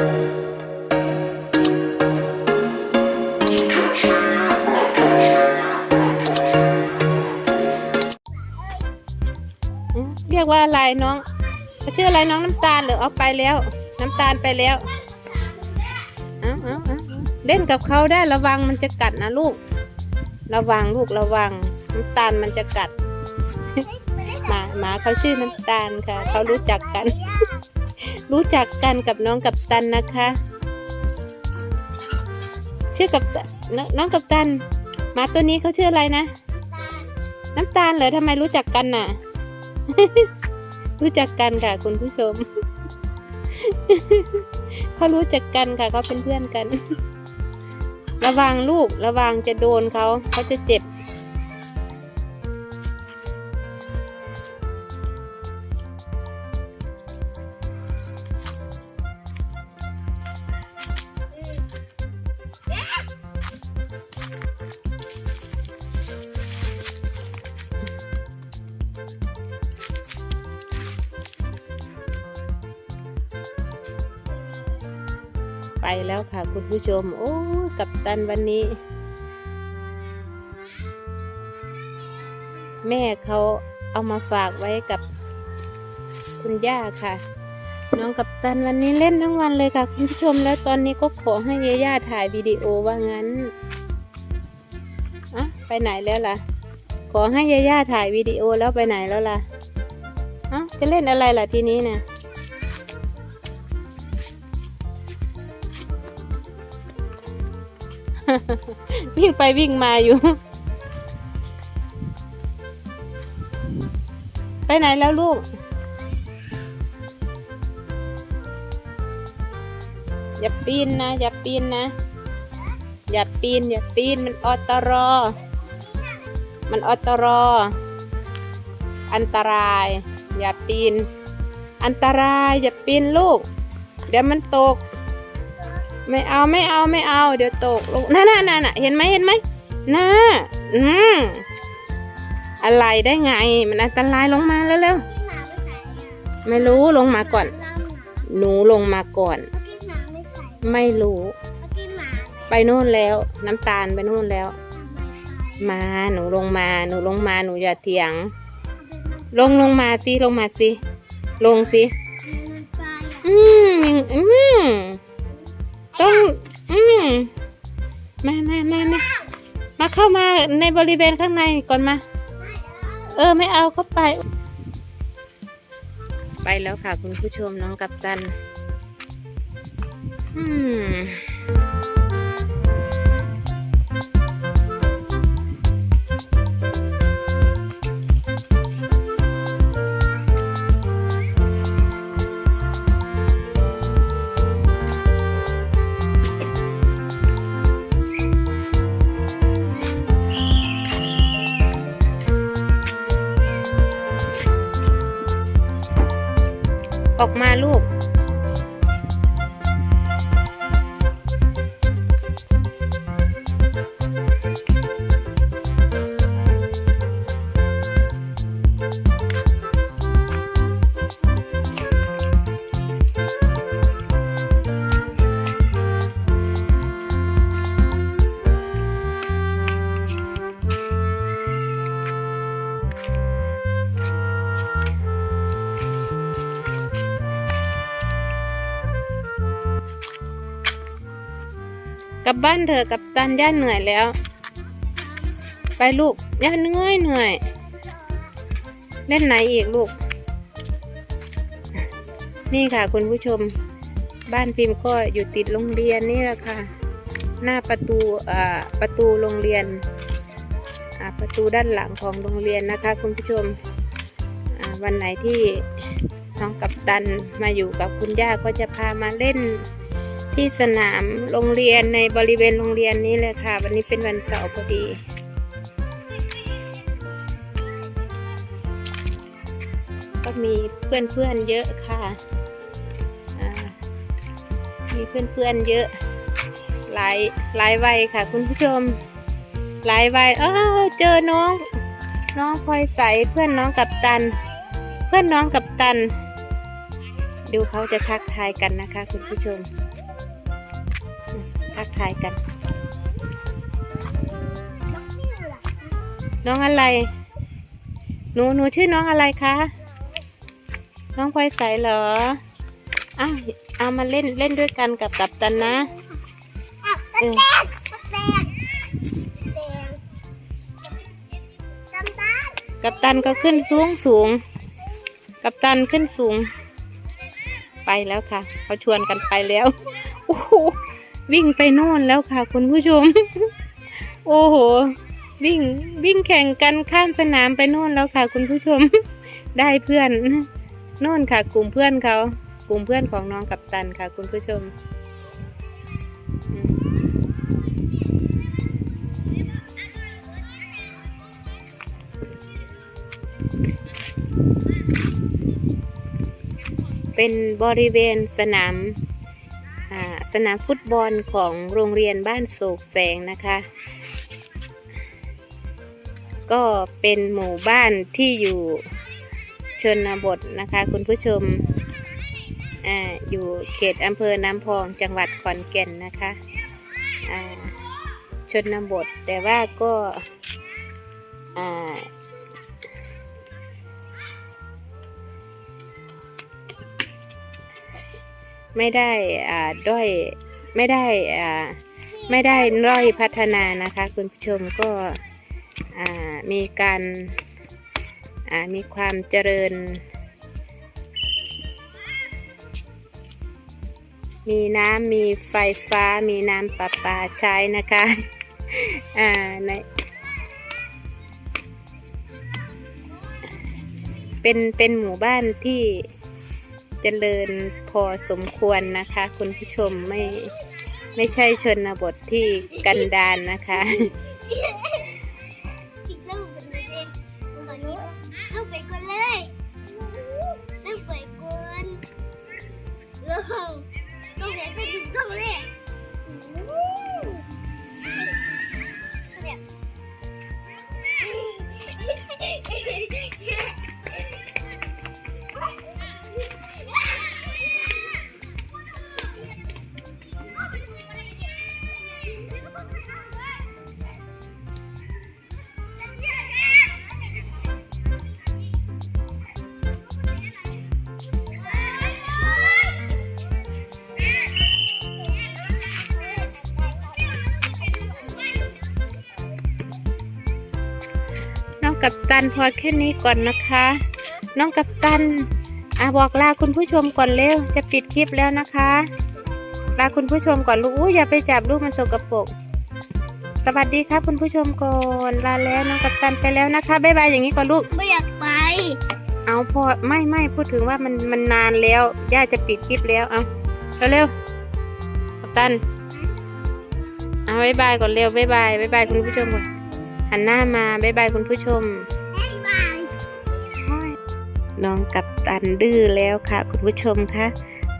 เรียกว่าอะไรน้องเขาชื่ออะไรน้องน้ำตาลหรือเอาไปแล้ว น้ำตาลไปแล้วเอาเอาเอาเล่นกับเขาได้ระวังมันจะกัดนะลูก ระวังลูกระวัง น้ำตาลมันจะกัดหมาหมาเขาชื่อน้ำตาลค่ะ เขารู้จักกัน รู้จักกันกับน้องกับตันนะคะ ชื่อกับตันนน้องกับตันหมาตัวนี้เขาชื่ออะไรนะน้ำตาลเหรอทำไมรู้จักกันน่ะ รู้จักกันค่ะ คุณผู้ชม เขารู้จักกันค่ะเขาเป็นเพื่อนกัน ระวังลูกระวังจะโดนเขาเขาจะเจ็บ ไปแล้วค่ะคุณผู้ชม โอ้กับตันวันนี้ แม่เขาเอามาฝากไว้กับคุณย่าค่ะ น้องกับตันวันนี้เล่นทั้งวันเลยค่ะ คุณผู้ชมแล้วตอนนี้ก็ขอให้ยาย่าถ่ายวิดีโอว่างั้นอะไปไหนแล้วล่ะ ขอให้ยาย่าถ่ายวิดีโอแล้วไปไหนแล้วล่ะอ้าจะเล่นอะไรล่ะทีนี้เนี่ย วิ่งไปวิ่งมาอยู่ ไปไหนแล้วลูก อย่าปีนนะ อย่าปีนนะ อย่าปีน อย่าปีน มันออตรอ มันออตรอ อันตราย อย่าปีน อันตราย อย่าปีนลูก เดี๋ยวมันตก ไม่เอาไม่เอาไม่เอา เดี๋ยวตกลงน่าน่าน่าน่ะเห็นไหมเห็นไหมน่าอืมอะไรได้ไง มันอันตรายลงมาแล้วเร็วๆไม่รู้ลงมาก่อน หนูลงมาก่อน ไม่รู้ ไปนู่นแล้ว น้ำตาลไปนู่นแล้ว มาหนูลงมา หนูลงมาหนูอย่าเถียง ลงลงมาสิลงมาสิลงสิอืมอืม เข้ามาในบริเวณข้างในก่อนมา เออไม่เอาเข้าไป ไปแล้วค่ะคุณผู้ชมน้องกัปตัน อืม ออกมาลูก ลับบ้านเถอะกับตันย่าเหนื่อยแล้ว ไปลูกย่าเหนื่อยเหนื่อย เล่นไหนอีกลูก นี่ค่ะคุณผู้ชม บ้านพิมพ์ก็อยู่ติดโรงเรียนนี่แหละค่ะ หน้าประตูอ่าประตูโรงเรียนอ่าประตูด้านหลังของโรงเรียนนะคะ คุณผู้ชมอ่าวันไหนที่น้องกับตันมาอยู่กับคุณย่าก็จะพามาเล่น ที่สนามโรงเรียนในบริเวณโรงเรียนนี้เลยค่ะ วันนี้เป็นวันเสาร์พอดีก็มีเพื่อนๆเยอะค่ะอ่ามีเพื่อนๆเยอะ หลายหลายวัยค่ะ คุณผู้ชม หลายวัยอ้าวเจอน้อง น้องพลอยใสเพื่อนน้องกับตัน เพื่อนน้องกับตัน ดูเขาจะทักทายกันนะคะ คุณผู้ชม ทักทายกัน น้องอะไร หนูหนูชื่อน้องอะไรคะ น้องพลอยใสเหรออ้าวเอามาเล่นเล่นด้วยกันกับกัปตันนะเออแดงแดงจำได้กัปตันก็ขึ้นสูงสูง กัปตันขึ้นสูง ไปแล้วค่ะ เขาชวนกันไปแล้ว โอ้โห วิ่งไปโน่นแล้วค่ะคุณผู้ชม โอ้โห วิ่งวิ่งแข่งกันข้ามสนามไปโน่นแล้วค่ะ คุณผู้ชม ได้เพื่อนโน่นค่ะ กลุ่มเพื่อนเขากลุ่มเพื่อนของน้องกัปตันค่ะ คุณผู้ชมเป็นบริเวณสนาม สนามฟุตบอลของโรงเรียนบ้านโศกแสงนะคะ ก็เป็นหมู่บ้านที่อยู่ชนบทนะคะ คุณผู้ชมออยู่เขตอำเภอน้ำพองจังหวัดขอนแก่นนะคะชนบทแต่ว่าก็ ไม่ได้อ่าด้อยไม่ได้อ่าไม่ได้ด้อยพัฒนานะคะ คุณผู้ชมก็มีการมีความเจริญ มีน้ำมีไฟฟ้า มีน้ำประปาใช้นะคะอ่าในเป็นเป็นหมู่บ้านที่ เจริญพอสมควรนะคะ คุณผู้ชมไม่ไม่ใช่ชนบทที่กันดานนะคะอีกเรื่องเป็นเองตอนนี้เริ่มไปก่อนเลย กัปตันพอแค่นี้ก่อนนะคะ น้องกัปตันอะบอกลาคุณผู้ชมก่อนเร็ว จะปิดคลิปแล้วนะคะ ลาคุณผู้ชมก่อนลูกอู้อย่าไปจับลูกมันสกปรกสวัสดีครับคุณผู้ชมก่อนลาแล้วน้องกัปตันไปแล้วนะคะบ๊ายบายอย่างนี้ก่อนลูก ไม่อยากไป เอาพอไม่ไม่พูดถึงว่ามันมันนานแล้ว ย่าจะปิดคลิปแล้วเอาเร็วๆกัปตันเอาบ๊ายบายก่อนเร็วบ๊ายบายบ๊ายบายคุณผู้ชมก่อน หันหน้ามาบ๊ายบายคุณผู้ชมบ๊ายบายน้องกับตันดื้อแล้วค่ะ คุณผู้ชมคะ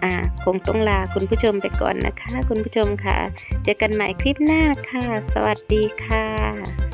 อ่าคงต้องลาคุณผู้ชมไปก่อนนะคะ คุณผู้ชมค่ะ เจอกันใหม่คลิปหน้าค่ะ สวัสดีค่ะ